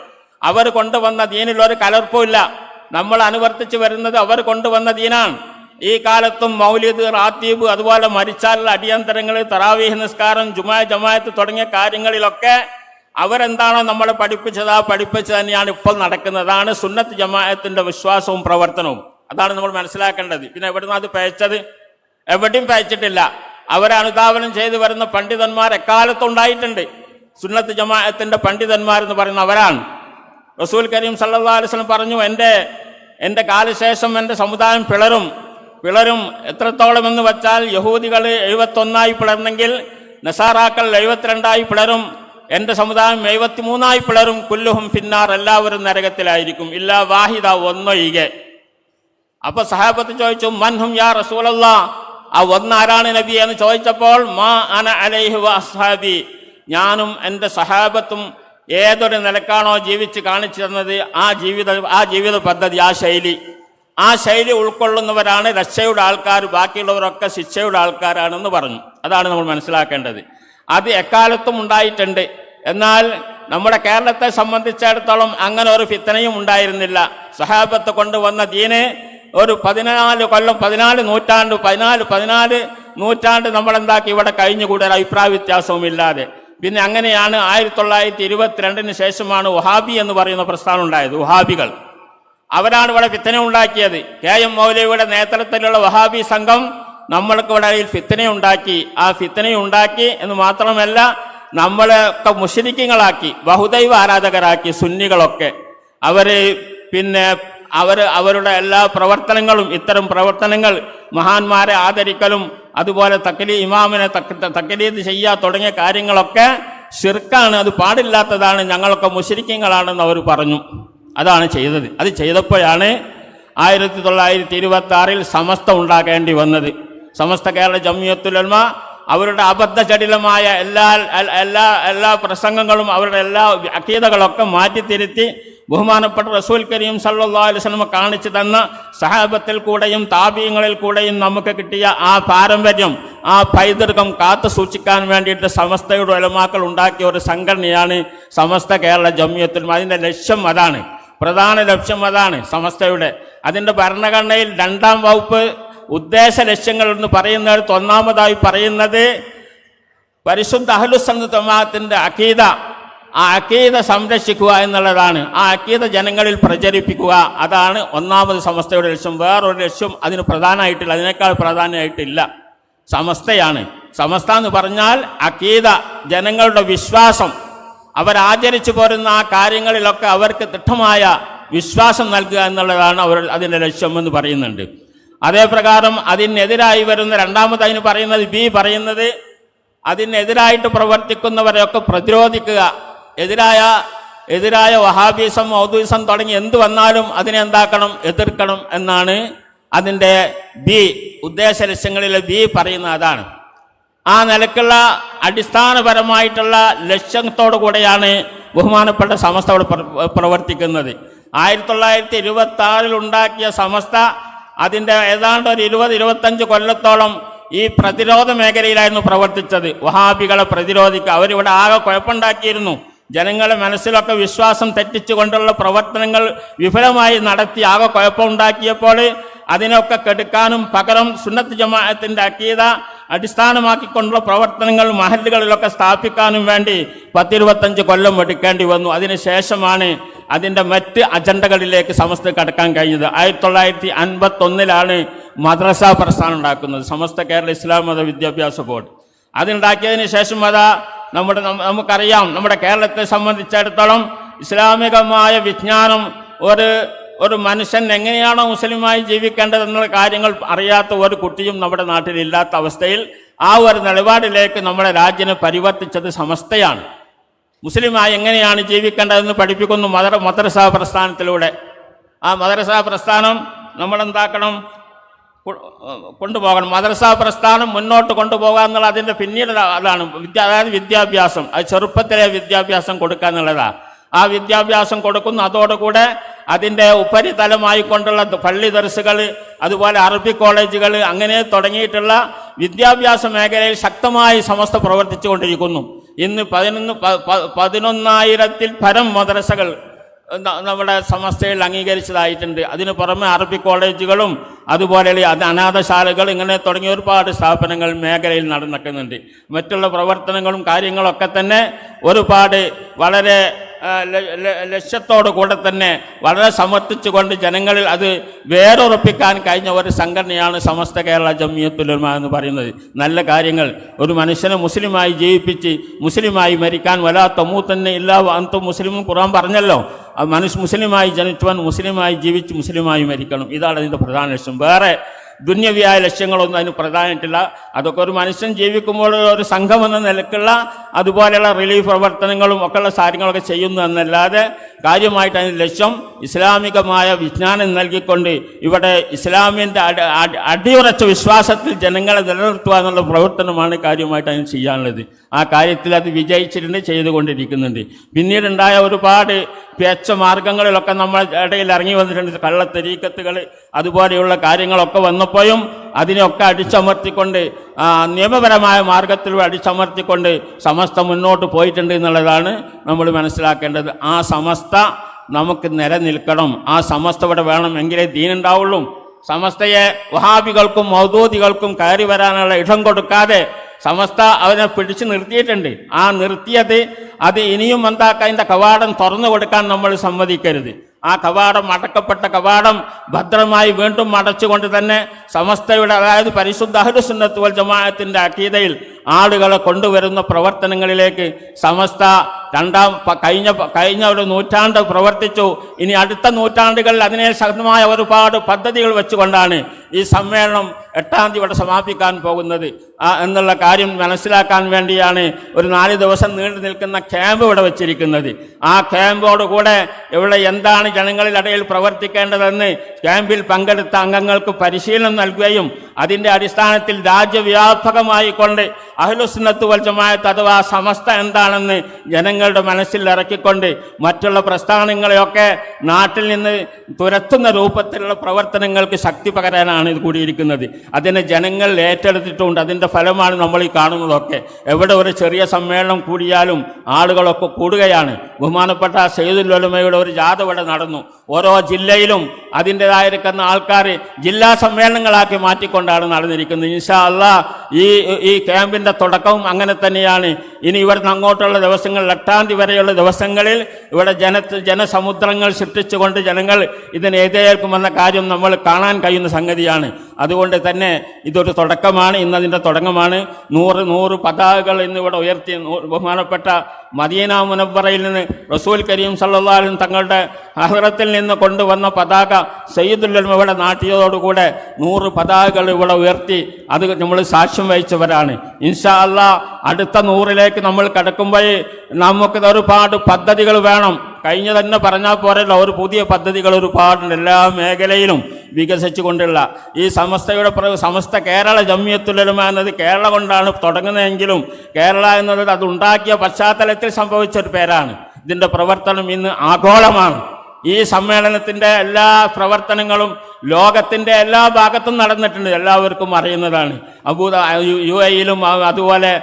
അവർ കൊണ്ടുവന്ന ദീനിൽ ഒരു കലർപ്പുമില്ല. നമ്മൾ അനുവർത്തിച്ചു വരുന്നത് അവർ കൊണ്ടുവന്ന ദീനാണ്. ഈ കാലത്തും മൗലിദ് റാത്തീബ് അതുപോലെ മരിച്ചാലുള്ള അടിയന്തരങ്ങൾ തറാവീഹ് നിസ്കാരം ജുമാ ജമായത്ത് തുടങ്ങിയ കാര്യങ്ങളിലൊക്കെ അവരെന്താണോ നമ്മളെ പഠിപ്പിച്ചത് ആ പഠിപ്പിച്ചത് തന്നെയാണ് ഇപ്പോൾ നടക്കുന്നത്. അതാണ് സുന്നത്ത് ജമാഅത്തിന്റെ വിശ്വാസവും പ്രവർത്തനവും. അതാണ് നമ്മൾ മനസ്സിലാക്കേണ്ടത്. പിന്നെ എവിടുന്ന് അത് പയച്ചത്? എവിടെയും പയച്ചിട്ടില്ല. അവരെ അനുധാവനം ചെയ്തു വരുന്ന പണ്ഡിതന്മാർ എക്കാലത്തും ഉണ്ടായിട്ടുണ്ട്. സുന്നത്ത് ജമാഅത്തിന്റെ പണ്ഡിതന്മാർ എന്ന് പറയുന്ന അവരാണ്. റസൂൽ കരീം സല്ലല്ലാഹു അലൈഹി വസല്ലം പറഞ്ഞു എന്റെ എന്റെ കാലശേഷം എന്റെ സമുദായം പിളരും. പിളരും എത്രത്തോളം എന്ന് വെച്ചാൽ യഹൂദികൾ എഴുപത്തൊന്നായി പിളർന്നെങ്കിൽ നസാറാക്കൾ എഴുപത്തിരണ്ടായി പിളരും. എന്റെ സമുദായം എഴുപത്തിമൂന്നായി പിളരും. കുല്ലുഹും ഫിന്നാർ എല്ലാവരും നരകത്തിലായിരിക്കും. ഇല്ല വാഹിദ ഒന്നൊഴികെ. അപ്പൊ സഹാബത്ത് ചോദിച്ചു മൻഹും യാ റസൂലല്ല? ആ ഒന്നാരാണ് നബി എന്ന് ചോദിച്ചപ്പോൾ മാ അന അലൈഹി വ അസ്ഹാബി. ഞാനും എന്റെ സഹാബത്തും ഏതൊരു നിലക്കാണോ ജീവിച്ച് കാണിച്ചു തന്നത് ആ ജീവിത ആ ജീവിത പദ്ധതി ആ ശൈലി. ആ ശൈലി ഉൾക്കൊള്ളുന്നവരാണ് രക്ഷയുടെ ആൾക്കാർ ബാക്കിയുള്ളവരൊക്കെ ശിക്ഷയുടെ ആൾക്കാരാണെന്ന് പറഞ്ഞു. അതാണ് നമ്മൾ മനസ്സിലാക്കേണ്ടത്. അത് എക്കാലത്തും ഉണ്ടായിട്ടുണ്ട്. എന്നാൽ നമ്മുടെ കേരളത്തെ സംബന്ധിച്ചിടത്തോളം അങ്ങനെ ഒരു ഫിത്തനയും ഉണ്ടായിരുന്നില്ല. സഹാബത്ത് കൊണ്ടുവന്ന ദീന് ഒരു പതിനാല് കൊല്ലം പതിനാല് നൂറ്റാണ്ട് പതിനാല് പതിനാല് നൂറ്റാണ്ട് നമ്മൾ എന്താക്കി ഇവിടെ കഴിഞ്ഞുകൂടാൻ അഭിപ്രായ വ്യത്യാസവും ഇല്ലാതെ പിന്നെ അങ്ങനെയാണ് ആയിരത്തി തൊള്ളായിരത്തി ഇരുപത്തിരണ്ടിന് ശേഷമാണ് ഉഹാബി എന്ന് പറയുന്ന പ്രസ്ഥാനം ഉണ്ടായത് ഉഹാബികൾ അവരാണ് ഇവിടെ ഫിത്തന ഉണ്ടാക്കിയത് കെ എം മൗലവിയുടെ നേതൃത്വത്തിലുള്ള വഹാബി സംഘം നമ്മൾക്ക് ഇവിടെ ഈ ഫിത്തനയുണ്ടാക്കി ആ ഫിത്തനയുണ്ടാക്കി എന്ന് മാത്രമല്ല നമ്മളൊക്കെ മുഷരിക്കങ്ങളാക്കി ബഹുദൈവ ആരാധകരാക്കി സുന്നികളൊക്കെ. അവർ പിന്നെ അവർ അവരുടെ എല്ലാ പ്രവർത്തനങ്ങളും ഇത്തരം പ്രവർത്തനങ്ങൾ മഹാന്മാരെ ആദരിക്കലും അതുപോലെ തക്കലി ഇമാമിനെ തക്ക- തക്കലീത് ചെയ്യുക തുടങ്ങിയ കാര്യങ്ങളൊക്കെ ഷിർക്കാണ് അത് പാടില്ലാത്തതാണ് ഞങ്ങളൊക്കെ മുഷരിക്കങ്ങളാണെന്ന് അവർ പറഞ്ഞു. അതാണ് ചെയ്തത്. അത് ചെയ്തപ്പോഴാണ് ആയിരത്തി തൊള്ളായിരത്തി ഇരുപത്തി ആറിൽ സമസ്ത ഉണ്ടാകേണ്ടി വന്നത്. സമസ്ത കേരള ജമിയത്തുലമ അവരുടെ അബദ്ധചടിലമായ എല്ലാ എല്ലാ എല്ലാ പ്രസംഗങ്ങളും അവരുടെ എല്ലാ അക്കീതകളൊക്കെ മാറ്റിത്തിരുത്തി ബഹുമാനപ്പെട്ട റസൂൽ കരീം അലൈഹി വസല്ലം കാണിച്ചു തന്ന സഹാബത്തിൽ കൂടെയും താപീയങ്ങളിൽ കൂടെയും നമുക്ക് കിട്ടിയ ആ പാരമ്പര്യം ആ പൈതൃകം കാത്തു സൂക്ഷിക്കാൻ വേണ്ടിയിട്ട് സമസ്തയുടെ ഒലമാക്കൾ ഉണ്ടാക്കിയ ഒരു സംഘടനയാണ് സമസ്ത കേരള ജമിയത്തിൽ അതിന്റെ ലക്ഷ്യം അതാണ്. പ്രധാന ലക്ഷ്യം അതാണ് സമസ്തയുടെ. അതിന്റെ ഭരണഘടനയിൽ രണ്ടാം വകുപ്പ് ഉദ്ദേശ ലക്ഷ്യങ്ങൾ എന്ന് പറയുന്നത് ഒന്നാമതായി പറയുന്നത് പരിശുദ്ധ അഹ്ലുസന്ന അക്കീത ആ അക്കീത സംരക്ഷിക്കുക എന്നുള്ളതാണ്. ആ അക്കീത ജനങ്ങളിൽ പ്രചരിപ്പിക്കുക. അതാണ് ഒന്നാമത് സമസ്തയുടെ ലക്ഷ്യം. വേറൊരു ലക്ഷ്യം അതിന് പ്രധാനമായിട്ടില്ല. അതിനേക്കാൾ പ്രധാനമായിട്ടില്ല. സമസ്തയാണ്. സമസ്ത എന്ന് പറഞ്ഞാൽ അക്കീത ജനങ്ങളുടെ വിശ്വാസം. അവരാചരിച്ചു പോരുന്ന ആ കാര്യങ്ങളിലൊക്കെ അവർക്ക് തിട്ടമായ വിശ്വാസം നൽകുക എന്നുള്ളതാണ് അവർ അതിന്റെ ലക്ഷ്യം എന്ന് പറയുന്നുണ്ട്. അതേപ്രകാരം അതിനെതിരായി വരുന്ന രണ്ടാമത് അതിന് പറയുന്നത് ബി പറയുന്നത് അതിനെതിരായിട്ട് പ്രവർത്തിക്കുന്നവരെയൊക്കെ പ്രതിരോധിക്കുക. എതിരായ എതിരായ വഹാബീസം മൗദൂസം തുടങ്ങി എന്ത് വന്നാലും അതിനെ എന്താക്കണം? എതിർക്കണം എന്നാണ് അതിന്റെ ബി ഉദ്ദേശ ലക്ഷ്യങ്ങളിലെ ബി പറയുന്ന അതാണ്. ആ നിലക്കുള്ള അടിസ്ഥാനപരമായിട്ടുള്ള ലക്ഷ്യത്തോടു കൂടെയാണ് ബഹുമാനപ്പെട്ട സമസ്ത അവിടെ പ്രവർത്തിക്കുന്നത്. ആയിരത്തി തൊള്ളായിരത്തി ഇരുപത്തി ആറിൽ ഉണ്ടാക്കിയ സമസ്ത അതിന്റെ ഏതാണ്ട് ഒരു ഇരുപത് ഇരുപത്തഞ്ച് കൊല്ലത്തോളം ഈ പ്രതിരോധ മേഖലയിലായിരുന്നു പ്രവർത്തിച്ചത്. വഹാബികളെ പ്രതിരോധിക്കുക. അവരിവിടെ ആകെ കുഴപ്പമുണ്ടാക്കിയിരുന്നു. ജനങ്ങളെ മനസ്സിലൊക്കെ വിശ്വാസം തെറ്റിച്ചുകൊണ്ടുള്ള പ്രവർത്തനങ്ങൾ വിഫലമായി നടത്തി ആകെ കുഴപ്പമുണ്ടാക്കിയപ്പോൾ അതിനൊക്കെ കെടുക്കാനും പകരം സുന്നത്ത് ജമാഅത്തിന്റെ അക്കീത അടിസ്ഥാനമാക്കിക്കൊണ്ടുള്ള പ്രവർത്തനങ്ങൾ മഹല്ലുകളിലൊക്കെ സ്ഥാപിക്കാനും വേണ്ടി പത്തിരുപത്തഞ്ച് കൊല്ലം എടുക്കേണ്ടി വന്നു. അതിനുശേഷമാണ് അതിന്റെ മറ്റ് അജണ്ടകളിലേക്ക് സമസ്ത കടക്കാൻ കഴിഞ്ഞത്. ആയിരത്തി തൊള്ളായിരത്തി അൻപത്തൊന്നിലാണ് മദ്രസ പ്രസ്ഥാനം ഉണ്ടാക്കുന്നത്. സമസ്ത കേരള ഇസ്ലാം മത വിദ്യാഭ്യാസ ബോർഡ്. അതുണ്ടാക്കിയതിന് ശേഷം അതാ നമ്മുടെ നമുക്കറിയാം നമ്മുടെ കേരളത്തെ സംബന്ധിച്ചിടത്തോളം ഇസ്ലാമികമായ വിജ്ഞാനം ഒരു ഒരു മനുഷ്യൻ എങ്ങനെയാണോ മുസ്ലിമായി ജീവിക്കേണ്ടതെന്നുള്ള കാര്യങ്ങൾ അറിയാത്ത ഒരു കുട്ടിയും നമ്മുടെ നാട്ടിൽ ഇല്ലാത്ത അവസ്ഥയിൽ ആ ഒരു നിലപാടിലേക്ക് നമ്മുടെ രാജ്യനെ പരിവർത്തിച്ചത് സമസ്തയാണ്. മുസ്ലിമായി എങ്ങനെയാണ് ജീവിക്കേണ്ടതെന്ന് പഠിപ്പിക്കുന്നു മദർ മദ്രസ പ്രസ്ഥാനത്തിലൂടെ. ആ മദ്രസ പ്രസ്ഥാനം നമ്മളെന്താക്കണം? കൊണ്ടുപോകണം. മദ്രസ പ്രസ്ഥാനം മുന്നോട്ട് കൊണ്ടുപോകുക എന്നുള്ള അതിന്റെ പിന്നീട് അതാണ് വിദ്യ അതായത് വിദ്യാഭ്യാസം. അത് ചെറുപ്പത്തിലെ വിദ്യാഭ്യാസം കൊടുക്കുക എന്നുള്ളതാണ് ആ വിദ്യാഭ്യാസം കൊടുക്കുന്നു. അതോടുകൂടെ അതിന്റെ ഉപരിതലമായിക്കൊണ്ടുള്ള പള്ളി ദർസുകൾ അതുപോലെ അറബി കോളേജുകൾ അങ്ങനെ തുടങ്ങിയിട്ടുള്ള വിദ്യാഭ്യാസ മേഖലയിൽ ശക്തമായി സമസ്ത പ്രവർത്തിച്ചു കൊണ്ടിരിക്കുന്നു ഇന്ന് പതിനൊന്ന് പതിനൊന്നായിരത്തിൽ പരം മദ്രസകൾ നമ്മുടെ സമസ്തയിൽ അംഗീകരിച്ചതായിട്ടുണ്ട്. അതിന് പുറമെ അറബി കോളേജുകളും അതുപോലെ അത് അനാഥശാലകൾ ഇങ്ങനെ തുടങ്ങിയ ഒരുപാട് സ്ഥാപനങ്ങൾ മേഖലയിൽ നടന്നിക്കുന്നുണ്ട് മറ്റുള്ള പ്രവർത്തനങ്ങളും കാര്യങ്ങളൊക്കെ തന്നെ ഒരുപാട് വളരെ ലക്ഷ്യത്തോടു കൂടെ തന്നെ വളരെ സമർത്ഥിച്ചുകൊണ്ട് ജനങ്ങളിൽ അത് വേറുറപ്പിക്കാൻ കഴിഞ്ഞ ഒരു സംഘടനയാണ് സമസ്ത കേരള ജമിയത്തുലമ എന്ന് പറയുന്നത്. നല്ല കാര്യങ്ങൾ. ഒരു മനുഷ്യനെ മുസ്ലിമായി ജീവിപ്പിച്ച് മുസ്ലിമായി മരിക്കാൻ വലാത്ത മൂത്തന്നെ ഇല്ലാ അന്തും മുസ്ലിമും ഖുറാൻ പറഞ്ഞല്ലോ. മനുഷ്യ മുസ്ലിമായി ജനിച്ചവൻ മുസ്ലിമായി ജീവിച്ച് മുസ്ലിമായി മരിക്കണം. ഇതാണ് അതിന്റെ പ്രധാന ലക്ഷ്യം. വേറെ ദുന്യവിയായ ലക്ഷ്യങ്ങളൊന്നും അതിന് പ്രധാനമായിട്ടില്ല. അതൊക്കെ ഒരു മനുഷ്യൻ ജീവിക്കുമ്പോൾ ഒരു സംഘം എന്ന നിലക്കുള്ള അതുപോലെയുള്ള റിലീഫ് പ്രവർത്തനങ്ങളും ഒക്കെയുള്ള കാര്യങ്ങളൊക്കെ ചെയ്യുന്നു എന്നല്ലാതെ കാര്യമായിട്ട് അതിന് ലക്ഷ്യം ഇസ്ലാമികമായ വിജ്ഞാനം നൽകിക്കൊണ്ട് ഇവിടെ ഇസ്ലാമിന്റെ അടി അടി- അടിയുറച്ച വിശ്വാസത്തിൽ ജനങ്ങളെ നിലനിർത്തുക എന്നുള്ള പ്രവർത്തനമാണ് കാര്യമായിട്ട് അതിന് ചെയ്യാനുള്ളത്. ആ കാര്യത്തിൽ അത് വിജയിച്ചിട്ടുണ്ട് ചെയ്തുകൊണ്ടിരിക്കുന്നുണ്ട്. പിന്നീടുണ്ടായ ഒരുപാട് പേച്ച മാർഗങ്ങളിലൊക്കെ നമ്മൾ ഇടയിൽ ഇറങ്ങി വന്നിട്ടുണ്ട്. കള്ളത്തരീക്കത്തുകൾ അതുപോലെയുള്ള കാര്യങ്ങളൊക്കെ വന്നപ്പോഴും അതിനെയൊക്കെ അടിച്ചമർത്തിക്കൊണ്ട് നിയമപരമായ മാർഗത്തിൽ അടിച്ചമർത്തിക്കൊണ്ട് സമസ്ത മുന്നോട്ട് പോയിട്ടുണ്ട് എന്നുള്ളതാണ് നമ്മൾ മനസ്സിലാക്കേണ്ടത്. ആ സമസ്ത നമുക്ക് നിലനിൽക്കണം. ആ സമസ്ത ഇവിടെ വേണം എങ്കിലേ ദീനുണ്ടാവുള്ളൂ. സമസ്തയെ വഹാബികൾക്കും മൗദൂദികൾക്കും കയറി വരാനുള്ള ഇടം കൊടുക്കാതെ സമസ്ത അവനെ പിടിച്ചു നിർത്തിയിട്ടുണ്ട്. ആ നിർത്തിയത് അത് ഇനിയും എന്താക്കാൻ കവാടം തുറന്നു കൊടുക്കാൻ നമ്മൾ സമ്മതിക്കരുത്. ആ കവാടം അടക്കപ്പെട്ട കവാടം ഭദ്രമായി വീണ്ടും അടച്ചുകൊണ്ട് തന്നെ സമസ്തയുടെ അതായത് പരിശുദ്ധ അഹ്ലുസുന്നത്ത് വൽ ജമാഅത്തിന്റെ അക്കീതയിൽ ആളുകളെ കൊണ്ടുവരുന്ന പ്രവർത്തനങ്ങളിലേക്ക് സമസ്ത രണ്ടാം കഴിഞ്ഞ കഴിഞ്ഞ ഒരു നൂറ്റാണ്ട് പ്രവർത്തിച്ചു. ഇനി അടുത്ത നൂറ്റാണ്ടുകളിൽ അതിനെ ശക്തമായ ഒരുപാട് പദ്ധതികൾ വെച്ചുകൊണ്ടാണ് ഈ സമ്മേളനം എട്ടാം തീയതി ഇവിടെ സമാപിക്കാൻ പോകുന്നത്. എന്നുള്ള കാര്യം മനസ്സിലാക്കാൻ വേണ്ടിയാണ് ഒരു നാല് ദിവസം നീണ്ടു നിൽക്കുന്ന ക്യാമ്പ് ഇവിടെ വെച്ചിരിക്കുന്നത്. ആ ക്യാമ്പോടുകൂടെ ഇവിടെ എന്താണ് ജനങ്ങളിലിടയിൽ പ്രവർത്തിക്കേണ്ടതെന്ന് ക്യാമ്പിൽ പങ്കെടുത്ത അംഗങ്ങൾക്ക് പരിശീലനം നൽകുകയും അതിന്റെ അടിസ്ഥാനത്തിൽ രാജ്യവ്യാപകമായി കൊണ്ട് അഹ്ലുസുന്നത്ത് വൽ ജമാഅത്ത് അഥവാ സമസ്ത എന്താണെന്ന് ജനങ്ങളുടെ മനസ്സിൽ ഇറക്കിക്കൊണ്ട് മറ്റുള്ള പ്രസ്ഥാനങ്ങളെയൊക്കെ നാട്ടിൽ നിന്ന് തുരത്തുന്ന രൂപത്തിലുള്ള പ്രവർത്തനങ്ങൾക്ക് ശക്തി പകരാനാണ് ഇത് കൂടിയിരിക്കുന്നത്. അതിനെ ജനങ്ങൾ ഏറ്റെടുത്തിട്ടുണ്ട്. അതിന്റെ ഫലമാണ് നമ്മൾ ഈ കാണുന്നതൊക്കെ. എവിടെ ഒരു ചെറിയ സമ്മേളനം കൂടിയാലും ആളുകളൊക്കെ കൂടുകയാണ്. ബഹുമാനപ്പെട്ട സെയ്ദുൽ ഉലമയുടെ ഒരു ജാഥ ഇവിടെ നടന്നു. ഓരോ ജില്ലയിലും അതിന്റെതായിരിക്കുന്ന ആൾക്കാർ ജില്ലാ സമ്മേളനങ്ങളാക്കി മാറ്റിക്കൊണ്ടാണ് നടന്നിരിക്കുന്നത്. ഇൻഷാ അല്ലാ ഈ ഈ ക്യാമ്പിന്റെ തുടക്കവും അങ്ങനെ തന്നെയാണ്. ഇനി ഇവിടുന്ന് അങ്ങോട്ടുള്ള ദിവസങ്ങൾ എട്ടാം തീയതി വരെയുള്ള ദിവസങ്ങളിൽ ഇവിടെ ജന ജനസമുദ്രങ്ങൾ സൃഷ്ടിച്ചുകൊണ്ട് ജനങ്ങൾ ഇതിനെ എതിരേൽക്കുമെന്ന കാര്യം നമ്മൾ കാണാൻ കഴിയുന്ന സംഗതിയാണ്. അതുകൊണ്ട് തന്നെ ഇതൊരു തുടക്കമാണ് ഇന്നതിന്റെ തുടക്കമാണ്. നൂറ് നൂറ് പതാകകൾ ഇന്നിവിടെ ഉയർത്തി ബഹുമാനപ്പെട്ട മദീന മുനവറയിൽ നിന്ന് റസൂൽ കരീം സല്ലാലും തങ്ങളുടെ അഹ്റത്തിൽ നിന്ന് കൊണ്ടുവന്ന പതാക സയ്യിദുൽ ഇവിടെ നാട്ടിയതോടുകൂടെ നൂറ് പതാകകൾ ഇവിടെ ഉയർത്തി അത് നമ്മൾ സാക്ഷ്യം വഹിച്ചവരാണ്. ഇൻഷാ അല്ല അടുത്ത നൂറിലേക്ക് നമ്മൾ കടക്കുമ്പോൾ നമുക്ക് ഒരുപാട് പദ്ധതികൾ വേണം. കഴിഞ്ഞ തന്നെ പറഞ്ഞാൽ പോരല്ല ഒരു പുതിയ പദ്ധതികൾ ഒരുപാടുണ്ട് എല്ലാ മേഖലയിലും വികസിച്ചുകൊണ്ടുള്ള. ഈ സമസ്തയുടെ സമസ്ത കേരള ജമ്യത്തുലരുമ എന്നത് കേരള കൊണ്ടാണ് തുടങ്ങുന്നതെങ്കിലും കേരള എന്നത് അത് ഉണ്ടാക്കിയ പശ്ചാത്തലത്തിൽ സംഭവിച്ച ഒരു പേരാണ്. ഇതിന്റെ പ്രവർത്തനം ഇന്ന് ആഗോളമാണ്. ഈ സമ്മേളനത്തിന്റെ എല്ലാ പ്രവർത്തനങ്ങളും ലോകത്തിന്റെ എല്ലാ ഭാഗത്തും നടന്നിട്ടുണ്ട്. എല്ലാവർക്കും അറിയുന്നതാണ്. അബൂദ യു- എയിലും അതുപോലെ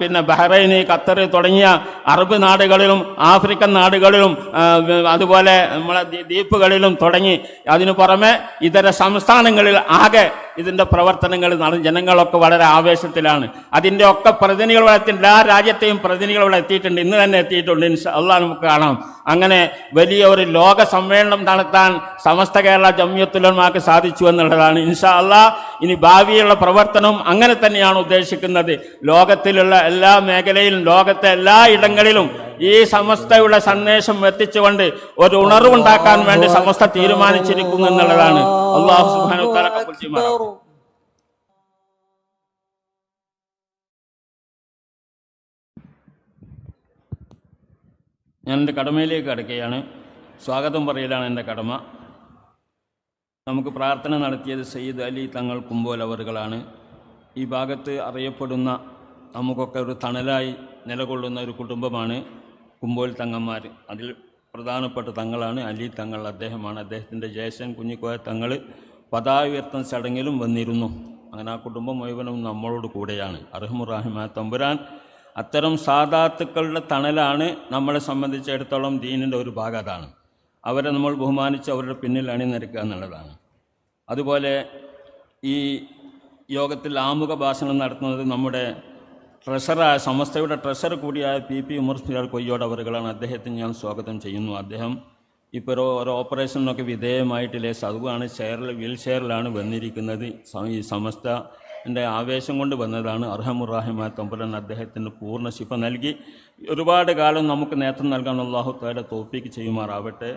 പിന്നെ ബഹ്റൈൻ ഖത്തർ തുടങ്ങിയ അറബ് നാടുകളിലും ആഫ്രിക്കൻ നാടുകളിലും അതുപോലെ നമ്മളെ ദ്വീ- ദ്വീപുകളിലും തുടങ്ങി. അതിനു പുറമെ ഇതര സംസ്ഥാനങ്ങളിൽ ആകെ ഇതിന്റെ പ്രവർത്തനങ്ങൾ ജനങ്ങളൊക്കെ വളരെ ആവേശത്തിലാണ്. അതിന്റെ ഒക്കെ പ്രതിനിധികൾ ഇവിടെ എത്തി എല്ലാ രാജ്യത്തെയും പ്രതിനിധികൾ ഇവിടെ എത്തിയിട്ടുണ്ട്. ഇന്ന് തന്നെ എത്തിയിട്ടുണ്ട്. അള്ളാഹ് നമുക്ക് കാണാം. അങ്ങനെ വലിയ ഒരു ലോക സമ്മേളനം നടത്താൻ സമസ്ത കേരള ജമ്യത്തുലമാക്ക് സാധിച്ചു എന്നുള്ളതാണ്. ഇൻഷാ അല്ല ഇനി ഭാവിയുള്ള പ്രവർത്തനവും അങ്ങനെ തന്നെയാണ് ഉദ്ദേശിക്കുന്നത്. ലോകത്തിലുള്ള എല്ലാ മേഖലയിലും ലോകത്തെ എല്ലാ ഇടങ്ങളിലും ഈ സമസ്തയുടെ സന്ദേശം എത്തിച്ചുകൊണ്ട് ഒരു ഉണർവുണ്ടാക്കാൻ വേണ്ടി സമസ്ത തീരുമാനിച്ചിരിക്കുന്നു എന്നുള്ളതാണ്. അള്ളാഹു. ഞാൻ എന്റെ കടമയിലേക്ക് കടക്കുകയാണ് സ്വാഗതം പറയലാണ് എന്റെ കടമ. നമുക്ക് പ്രാർത്ഥന നടത്തിയത് സയ്യിദ് അലി തങ്ങൾ കുമ്പോൽ അവറുകളാണ് ഈ ഭാഗത്ത് അറിയപ്പെടുന്ന നമുക്കൊക്കെ ഒരു തണലായി നിലകൊള്ളുന്ന ഒരു കുടുംബമാണ് കുമ്പോൽ തങ്ങന്മാർ അതിൽ പ്രധാനപ്പെട്ട തങ്ങളാണ് അലി തങ്ങൾ അദ്ദേഹമാണ്. അദ്ദേഹത്തിന്റെ ജ്യേഷ്ഠൻ കുഞ്ഞിക്കോയ തങ്ങൾ പതാക ഉയർത്തുന്ന ചടങ്ങിലും വന്നിരുന്നു. അങ്ങനെ ആ കുടുംബം മുഴുവനും നമ്മളോട് കൂടെയാണ്. അർഹമുറാഹിമ തമ്പുരാൻ അത്തരം സാധാത്തുക്കളുടെ തണലാണ് നമ്മളെ സംബന്ധിച്ചിടത്തോളം ദീനിന്റെ ഒരു ഭാഗം അതാണ്. അവരെ നമ്മൾ ബഹുമാനിച്ച് അവരുടെ പിന്നിൽ അണിനിരക്കുക എന്നുള്ളതാണ്. അതുപോലെ ഈ യോഗത്തിൽ ആമുഖ ഭാഷണം നടത്തുന്നത് നമ്മുടെ ട്രഷറായ സമസ്തയുടെ ട്രഷർ കൂടിയായ പി പി ഉമർ സിയാൽ കൊയ്യോട് അവരുകളാണ്. അദ്ദേഹത്തിന് ഞാൻ സ്വാഗതം ചെയ്യുന്നു. അദ്ദേഹം ഇപ്പോൾ ഒരു ഓപ്പറേഷനൊക്കെ വിധേയമായിട്ടില്ലേ? സതുവാണ് ചെയറിൽ വീൽ ചെയറിലാണ് വന്നിരിക്കുന്നത് ഈ ഈ സമസ്തന്റെ ആവേശം കൊണ്ട് വന്നതാണ് അർഹമുറാഹിമായ തമ്പുരൻ അദ്ദേഹത്തിന് പൂർണ ശിഫ നൽകി. ഒരുപാട് കാലം നമുക്ക് നേതൃത്വം നൽകാൻ അള്ളാഹു താല തോപ്പിക്ക് ചെയ്യുമാറാവട്ടെ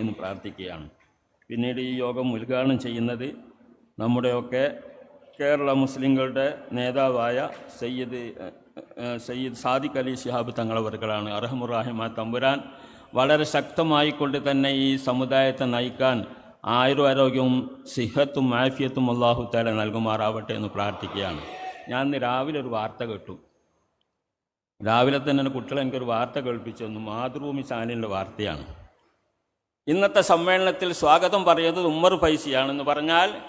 എന്ന് പ്രാർത്ഥിക്കുകയാണ്. പിന്നീട് ഈ യോഗം ഉദ്ഘാടനം ചെയ്യുന്നത് നമ്മുടെയൊക്കെ കേരള മുസ്ലിങ്ങളുടെ നേതാവായ സയ്യിദ് സയ്യിദ് സാദിഖ് അലി ശിഹാബ് തങ്ങളവർകളാണ്. അറഹമുറാഹിമ തമ്പുരാൻ വളരെ ശക്തമായിക്കൊണ്ട് തന്നെ ഈ സമുദായത്തെ നയിക്കാൻ ആയുരാരോഗ്യവും സിഹത്തും ആഫിയത്തും അള്ളാഹു താല നൽകുമാറാവട്ടെ എന്ന് പ്രാർത്ഥിക്കുകയാണ്. ഞാൻ ഇന്ന് രാവിലെ ഒരു വാർത്ത കേട്ടു. രാവിലെ തന്നെ കുട്ടികൾ എനിക്കൊരു വാർത്ത കേൾപ്പിച്ചു. ഒന്ന് മാതൃഭൂമി ചാനലിന്റെ വാർത്തയാണ്. ഇന്നത്തെ സമ്മേളനത്തിൽ സ്വാഗതം പറയുന്നത് ഉമ്മർ ഫൈസിയാണെന്ന് പറഞ്ഞാൽ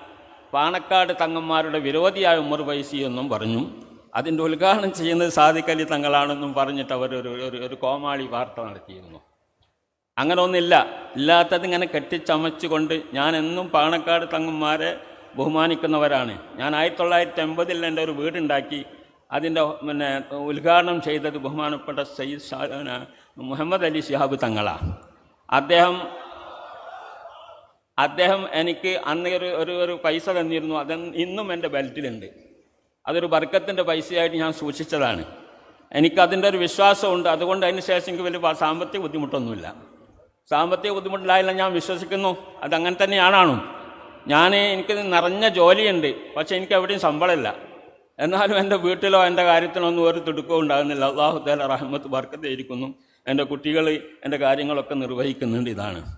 പാണക്കാട് തങ്ങന്മാരുടെ വിരോധിയായ ഉമ്മർ ഫൈസി എന്നും പറഞ്ഞു. അതിന്റെ ഉദ്ഘാടനം ചെയ്യുന്നത് സാദിഖലി തങ്ങളാണെന്നും പറഞ്ഞിട്ട് അവർ ഒരു ഒരു കോമാളി വാർത്ത നടത്തിയിരുന്നു. അങ്ങനെ ഒന്നില്ല ഇല്ലാത്തത് ഇങ്ങനെ കെട്ടിച്ചമച്ചുകൊണ്ട് ഞാൻ എന്നും പാണക്കാട് തങ്ങന്മാരെ ബഹുമാനിക്കുന്നവരാണ്. ഞാൻ ആയിരത്തി തൊള്ളായിരത്തി എൺപതിൽ എന്റെ ഒരു വീടുണ്ടാക്കി. അതിന്റെ പിന്നെ ഉദ്ഘാടനം ചെയ്തത് ബഹുമാനപ്പെട്ട സയ്യിദ് ഷാ മുഹമ്മദ് അലി ഷിഹാബ് തങ്ങളാണ് അദ്ദേഹം അദ്ദേഹം എനിക്ക് അന്ന് ഒരു ഒരു ഒരു പൈസ തന്നിരുന്നു. അത് ഇന്നും എന്റെ ബെൽറ്റിലുണ്ട്. അതൊരു ബർക്കത്തിന്റെ പൈസയായിട്ട് ഞാൻ സൂക്ഷിച്ചതാണ്. എനിക്കതിന്റെ ഒരു വിശ്വാസമുണ്ട്. അതുകൊണ്ട് അതിന് ശേഷം എനിക്ക് വലിയ സാമ്പത്തിക ബുദ്ധിമുട്ടൊന്നുമില്ല. സാമ്പത്തിക ബുദ്ധിമുട്ടിലായില്ല ഞാൻ വിശ്വസിക്കുന്നു. അതങ്ങനെ തന്നെയാണാണോ. ഞാൻ എനിക്ക് നിറഞ്ഞ ജോലിയുണ്ട്. പക്ഷേ എനിക്ക് എവിടെയും ശമ്പളമില്ല. എന്നാലും എന്റെ വീട്ടിലോ എന്റെ കാര്യത്തിലോ ഒന്നും ഒരു തിടുക്കവും ഉണ്ടാകുന്നില്ല. അള്ളാഹു താല റഹ്മത്ത് ബർക്കത്തായിരിക്കുന്നു. എന്റെ കുട്ടികൾ എന്റെ കാര്യങ്ങളൊക്കെ നിർവഹിക്കുന്നുണ്ട് ഇതാണ്.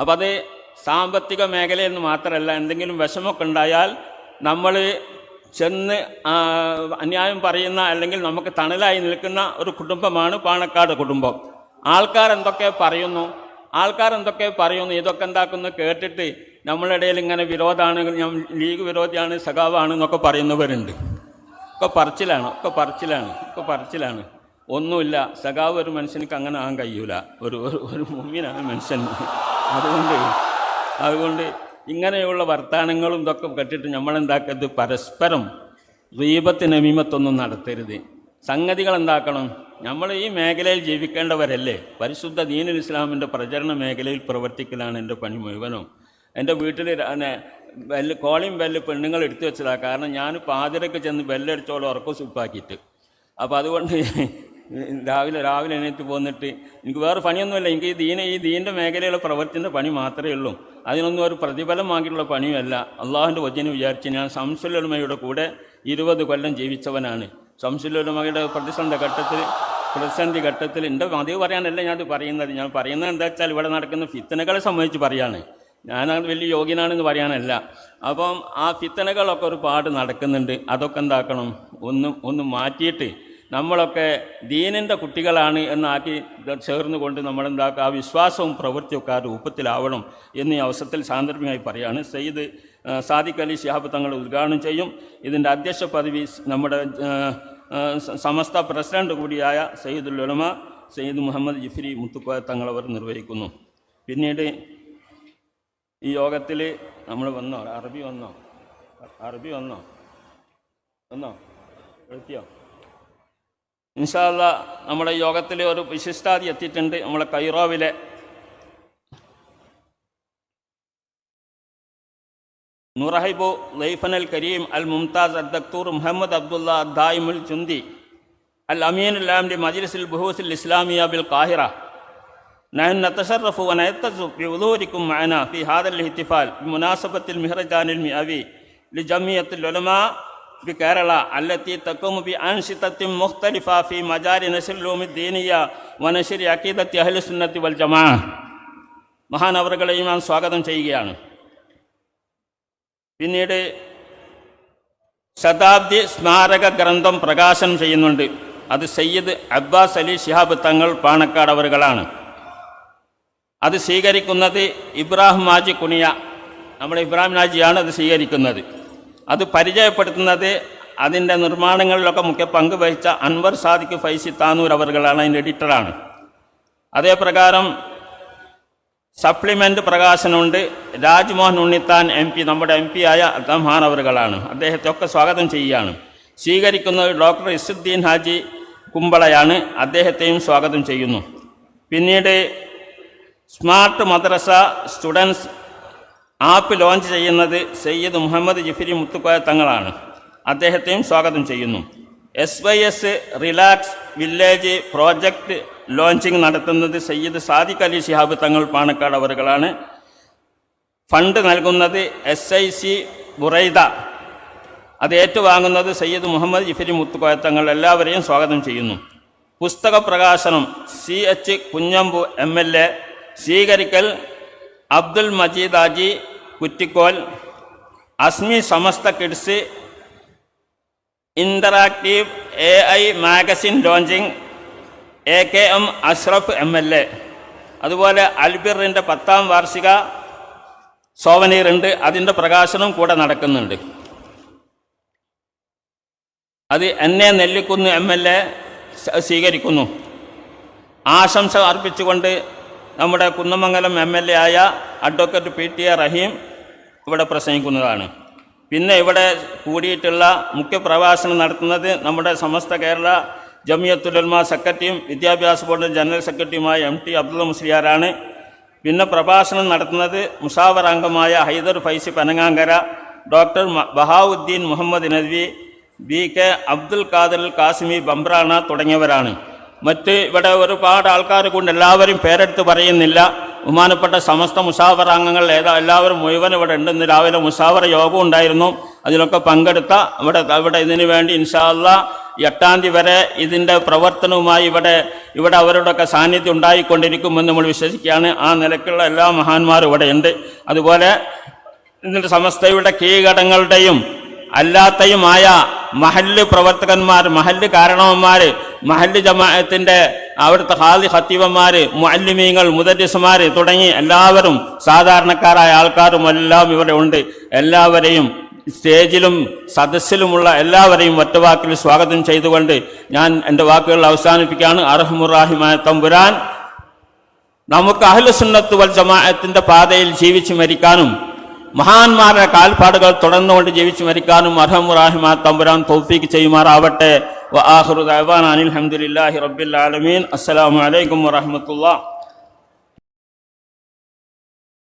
അപ്പോൾ അത് സാമ്പത്തിക മേഖലയിൽ നിന്ന് മാത്രമല്ല എന്തെങ്കിലും വിഷമമൊക്കെ ഉണ്ടായാൽ നമ്മൾ ചെന്ന് അന്യായം പറയുന്ന അല്ലെങ്കിൽ നമുക്ക് തണലായി നിൽക്കുന്ന ഒരു കുടുംബമാണ് പാണക്കാട് കുടുംബം. ആൾക്കാർ എന്തൊക്കെ പറയുന്നു? ആൾക്കാർ എന്തൊക്കെ പറയുന്നു ഇതൊക്കെ എന്താക്കുന്നു കേട്ടിട്ട് നമ്മളുടെ ഇടയിൽ ഇങ്ങനെ വിരോധമാണ് ഞാൻ ലീഗ് വിരോധിയാണ് സഖാവാണ് എന്നൊക്കെ പറയുന്നവരുണ്ട്. ഒക്കെ പറച്ചിലാണ് ഒക്കെ പറച്ചിലാണ് ഒക്കെ പറച്ചിലാണ്. ഒന്നുമില്ല സഖാവ് ഒരു മനുഷ്യനക്ക് അങ്ങനെ ആകാൻ കഴിയൂല. ഒരു ഒരു- മുമ്മിനാണ് മനുഷ്യൻ. അതുകൊണ്ട് അതുകൊണ്ട് ഇങ്ങനെയുള്ള വർത്തമാനങ്ങളും ഇതൊക്കെ കെട്ടിട്ട് നമ്മളെന്താക്കരുത്? പരസ്പരം റീപത്ത് നമീമത്തൊന്നും നടത്തരുത്. സംഗതികൾ എന്താക്കണം? നമ്മൾ ഈ മേഖലയിൽ ജീവിക്കേണ്ടവരല്ലേ? പരിശുദ്ധ ദീനുൽ ഇസ്ലാമിന്റെ പ്രചരണ മേഖലയിൽ പ്രവർത്തിക്കലാണ് എന്റെ പണി മുഴുവനും. എന്റെ വീട്ടിൽ ബെല്ല് കോളിംഗ് ബെല്ല് പെണ്ണുങ്ങൾ എടുത്തു വെച്ചതാണ് കാരണം ഞാൻ പാതിരക്ക് ചെന്ന് ബെല്ലടിച്ചോളം ഉറക്കം സുപ്പാക്കിയിട്ട് അപ്പോൾ അതുകൊണ്ട് രാവിലെ രാവിലെ എണീറ്റ് പോന്നിട്ട് എനിക്ക് വേറെ പണിയൊന്നുമില്ല. എനിക്ക് ഈ ദീന ഈ ദീന്റെ മേഖലയിലെ പ്രവർത്തിന്റെ പണി മാത്രമേ ഉള്ളൂ. അതിനൊന്നും ഒരു പ്രതിഫലം വാങ്ങിയിട്ടുള്ള പണിയുമല്ല. അള്ളാഹുന്റെ വചനം വിചാരിച്ച് ഞാൻ സംസുലുമയുടെ കൂടെ ഇരുപത് കൊല്ലം ജീവിച്ചവനാണ്. സംസുലുമയുടെ പ്രതിസന്ധ ഘട്ടത്തിൽ പ്രതിസന്ധി ഘട്ടത്തിൽ എന്റെ മതിവ് പറയാനല്ല ഞാൻ പറയുന്നത്. ഞാൻ പറയുന്നത് എന്താ വെച്ചാൽ ഇവിടെ നടക്കുന്ന ഫിത്തനകളെ സംബന്ധിച്ച് പറയാണ്. ഞാനത് വലിയ യോഗ്യനാണെന്ന് പറയാനല്ല. അപ്പം ആ ഫിത്തനകളൊക്കെ ഒരുപാട് നടക്കുന്നുണ്ട്. അതൊക്കെ എന്താക്കണം? ഒന്ന് ഒന്ന് മാറ്റിയിട്ട് നമ്മളൊക്കെ ദീനിന്റെ കുട്ടികളാണ് എന്നാക്കി ചേർന്ന് കൊണ്ട് നമ്മളെന്താക്കുക ആ വിശ്വാസവും പ്രവൃത്തിയൊക്കെ ആ രൂപത്തിലാവണം എന്ന് അവസരത്തിൽ സാന്ദർഭികമായി പറയാണ്. സയ്യിദ് സാദിഖ് അലി ശിഹാബ് തങ്ങൾ ഉദ്ഘാടനം ചെയ്യും. ഇതിന്റെ അധ്യക്ഷ പദവി നമ്മുടെ സമസ്ത പ്രസിഡന്റ് കൂടിയായ സയ്യിദുൽ ഉലമ സയ്യിദ് മുഹമ്മദ് ജിഫ്രി മുത്തുക്കോയ തങ്ങളവർ നിർവഹിക്കുന്നു. പിന്നീട് ഈ യോഗത്തിൽ നമ്മൾ വന്നോ? അറബി വന്നോ? അറബി വന്നോ? വന്നോ? എത്തിയോ? ഇൻഷാല്ല നമ്മുടെ യോഗത്തിൽ ഒരു വിശിഷ്ടാതി എത്തിയിട്ടുണ്ട്. നമ്മളെ കൈറോവിലെ നൂറഹിബു ലൈഫൻ അൽ കരീം അൽ മുംതാസ് അൽ ദക്തൂർ മുഹമ്മദ് അബ്ദുള്ള ദായിമുൽ ചുന്തി അൽ അമീൻ അല്ലാം മജ്ലിസ് ബഹൂസ് الإسلامية بالقاهرة نحن نتشرف ونعتز بحضوركم معنا في هذا الاحتفال بمناسبة المهرجان المئوي لجمعية العلماء بكيرلا التي تقوم بأنشطة مختلفة في مجال نشر العلوم الدينية ونشر عقيدة أهل السنة والجماعة മഹാനവറുകളെയും ഞാൻ സ്വാഗതം ചെയ്യുകയാണ് പിന്നീട് ശതാബ്ദി സ്മാരക ഗ്രന്ഥം പ്രകാശനം ചെയ്യുന്നുണ്ട്. അത് സയ്യിദ് അബ്ബാസ് അലി ഷിഹാബ് തങ്ങൾ പാണക്കാട് അവറുകളാണ്. അത് സ്വീകരിക്കുന്നത് ഇബ്രാഹിം ഹാജി കുനിയ നമ്മൾ ഇബ്രാഹിം ഹാജിയാണ് അത് സ്വീകരിക്കുന്നത്. അത് പരിചയപ്പെടുത്തുന്നത് അതിന്റെ നിർമ്മാണങ്ങളിലൊക്കെ മുഖ്യ പങ്കുവഹിച്ച അൻവർ സാദിഖ് ഫൈസി താനൂർ അവറുകളാണ് അതിന്റെ എഡിറ്ററാണ്. അതേ പ്രകാരം സപ്ലിമെന്റ് പ്രകാശനമുണ്ട് രാജ്മോഹൻ ഉണ്ണിത്താൻ എം പി നമ്മുടെ എം പി ആയ അദ്ദേഹം അവറുകളാണ്. അദ്ദേഹത്തെ ഒക്കെ സ്വാഗതം ചെയ്യുകയാണ്. സ്വീകരിക്കുന്നത് ഡോക്ടർ ഇസുദ്ദീൻ ഹാജി കുമ്പളയാണ്. അദ്ദേഹത്തെയും സ്വാഗതം ചെയ്യുന്നു. പിന്നീട് സ്മാർട്ട് മദ്രസ സ്റ്റുഡൻസ് ആപ്പ് ലോഞ്ച് ചെയ്യുന്നത് സയ്യിദ് മുഹമ്മദ് ജിഫിരി മുത്തുക്കോയ തങ്ങളാണ്. അദ്ദേഹത്തെയും സ്വാഗതം ചെയ്യുന്നു. S Y S relax village project launching നടത്തുന്നത് സയ്യിദ് സാദിഖ് അലി ഷിഹാബ് തങ്ങൾ പാണക്കാട് അവറുകളാണ്. ഫണ്ട് നൽകുന്നത് എസ് ഐ സി ബുറൈദ അത് ഏറ്റുവാങ്ങുന്നത് സയ്യിദ് മുഹമ്മദ് ജിഫരി മുത്തുക്കോയ തങ്ങൾ എല്ലാവരെയും സ്വാഗതം ചെയ്യുന്നു. പുസ്തക പ്രകാശനം C H Kunhambu M L A സ്വീകരിക്കൽ Abdul Majeed Haji Kuttikol. Asmi Samastha kids interactive A I magazine launching A K M Ashraf M L A അതുപോലെ അൽബിറിന്റെ പത്താം വാർഷിക സോവനീർ ഉണ്ട് അതിന്റെ പ്രകാശനം കൂടെ നടക്കുന്നുണ്ട്. അത് എന്നെ നെല്ലിക്കുന്ന് എം എൽ എ സ്വീകരിക്കുന്നു. ആശംസ അർപ്പിച്ചുകൊണ്ട് നമ്മുടെ കുന്നമംഗലം എം എൽ എ ആയ advocate P T A Rahim ഇവിടെ പ്രസംഗിക്കുന്നതാണ്. പിന്നെ ഇവിടെ കൂടിയിട്ടുള്ള മുഖ്യ പ്രഭാഷണം നടത്തുന്നത് നമ്മുടെ സമസ്ത കേരള ജമിയത്തുലമ സെക്രട്ടറിയും വിദ്യാഭ്യാസ ബോർഡ് ജനറൽ സെക്രട്ടറിയുമായ എം ടി അബ്ദുൾ മുസ്ലിയാറാണ് പിന്നെ പ്രഭാഷണം നടത്തുന്നത് മുഷാവർ അംഗമായ Haidar Faizi Panangangara doctor Bahauddeen Muhammad Nadwi B K Abdul Khader Qasimi Bambrana തുടങ്ങിയവരാണ്. മറ്റ് ഇവിടെ ഒരുപാട് ആൾക്കാർ കൊണ്ട് എല്ലാവരും പേരെടുത്ത് പറയുന്നില്ല. ബഹുമാനപ്പെട്ട സമസ്ത മുസാഫർ അംഗങ്ങൾ ഏതാ എല്ലാവരും മുഴുവൻ ഇവിടെ ഉണ്ടെന്ന് രാവിലെ മുസാഫർ യോഗം ഉണ്ടായിരുന്നു. അതിലൊക്കെ പങ്കെടുത്ത ഇവിടെ ഇവിടെ ഇതിനു വേണ്ടി ഇൻഷാല്ല എട്ടാം തീയതി വരെ ഇതിന്റെ പ്രവർത്തനവുമായി ഇവിടെ ഇവിടെ അവരുടെയൊക്കെ സാന്നിധ്യം ഉണ്ടായിക്കൊണ്ടിരിക്കുമെന്ന് നമ്മൾ വിശ്വസിക്കുകയാണ്. ആ നിലക്കുള്ള എല്ലാ മഹാന്മാരും ഇവിടെ ഉണ്ട്. അതുപോലെ ഇതിന്റെ സമസ്തയുടെ കീഴടങ്ങളുടെയും അല്ലാത്തയുമായ മഹല്ല് പ്രവർത്തകന്മാർ മഹല്ല് കാരണവന്മാർ മഹല്ല് ജമാഅത്തിന്റെ അവിടുത്തെ ഹാദി ഹത്തീവന്മാർ മുഅല്ലിമീങ്ങൾ മുദരിസുമാർ തുടങ്ങി എല്ലാവരും സാധാരണക്കാരായ ആൾക്കാരും എല്ലാം ഇവിടെ ഉണ്ട്. എല്ലാവരെയും സ്റ്റേജിലും സദസ്സിലുമുള്ള എല്ലാവരെയും ഒറ്റവാക്കിൽ സ്വാഗതം ചെയ്തുകൊണ്ട് ഞാൻ എന്റെ വാക്കുകൾ അവസാനിപ്പിക്കുകയാണ്. അർഹമുറാഹിമായ തമ്പുരാൻ നമുക്ക് അഹ്ലുസുന്നത്ത് വൽ ജമാഅത്തിന്റെ പാതയിൽ ജീവിച്ചു മരിക്കാനും മഹാന്മാരുടെ കാൽപ്പാടുകൾ തുടർന്നുകൊണ്ട് ജീവിച്ചു മരിക്കാനും അർഹമുറാഹിമ തമ്പുരാൻ തൗഫീക്ക് ചെയ്യുമാറാവട്ടെ. വ ആഖിറു ദഅവാന അനിൽ ഹംദുലില്ലാഹി റബ്ബിൽ ആലമീൻ. അസ്സലാമു അലൈക്കും വറഹ്മത്തുള്ളാഹി.